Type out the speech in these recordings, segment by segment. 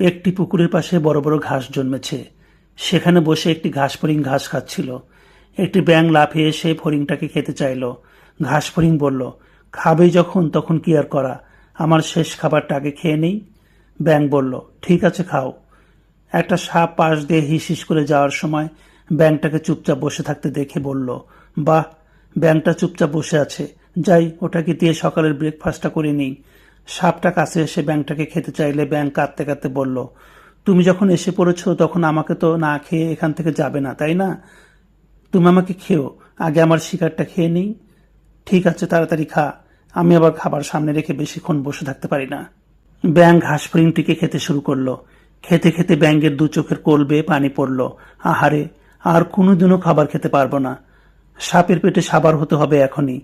একটি পুকুরের পাশে বড় বড় ঘাস জন্মেছে। সেখানে বসে একটি ঘাস ফড়িং ঘাস খাচ্ছিল। একটি ব্যাং লাফিয়ে এসে ফড়িংটাকে খেতে চাইল। ঘাস ফড়িং বলল, খাবে যখন, তখন কি আর করা? আমার শেষ খাবারটা আগে খেয়ে নেই? ব্যাং বলল, ঠিক আছে, খাও। একটা সাপ পাশ দিয়ে হিস হিস করে যাওয়ার সময় ব্যাংটাকে চুপচাপ বসে থাকতে দেখে বলল, বাহ ব্যাংটা চুপচাপ বসে আছে। যাই, ওটাকে দিয়ে সকালের ব্রেকফাস্টটা করে নিই। সাপটা কাছে এসে ব্যাংটাকে খেতে চাইলে ব্যাং কাঁদতে কাঁদতে বলল, তুমি যখন এসে পড়েছো তখন আমাকে তো না খেয়ে এখান থেকে যাবে না, তাই না? তুমি আমাকে খেও, আগে আমার শিকারটা খেয়ে নিই। ঠিক আছে, তাড়াতাড়ি খা। আমি আবার খাবার সামনে রেখে বেশিক্ষণ বসে থাকতে পারি না। ব্যাং ঘাস ফড়িংটিকে খেতে শুরু করল। খেতে খেতে ব্যাঙের দু চোখের কোল বেয়ে পানি পড়ল। আহারে, আর কোনোদিনও খাবার খেতে পারব না। সাপের পেটে সাবার হতে হবে এখনই।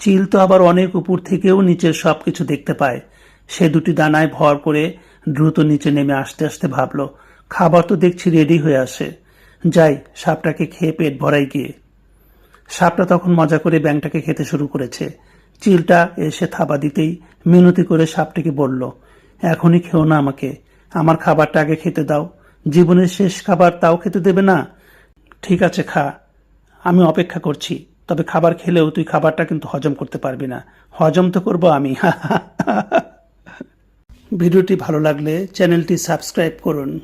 চিল তো আবার অনেক উপর থেকেও নিচের সব কিছু দেখতে পায়। সে দুটি দানায় ভর করে দ্রুত নিচে নেমে আসতে আসতে ভাবল, খাবার তো দেখছি রেডি হয়ে আসে যাই, সাপটাকে খেয়ে পেট ভরাই গিয়ে। সাপটা তখন মজা করে ব্যাংটাকে খেতে শুরু করেছে। চিলটা এসে থাবা দিতেই মিনতি করে সাপটিকে বলল, এখনই খেও না আমাকে। আমার খাবারটা আগে খেতে দাও। জীবনের শেষ খাবার তাও খেতে দেবে না? ঠিক আছে, খা। আমি অপেক্ষা করছি। তবে খাবার খেলেও তুই খাবারটা কিন্তু হজম করতে পারবি না। হজম তো করব আমি। ভিডিওটি ভালো লাগলে চ্যানেলটি সাবস্ক্রাইব করুন।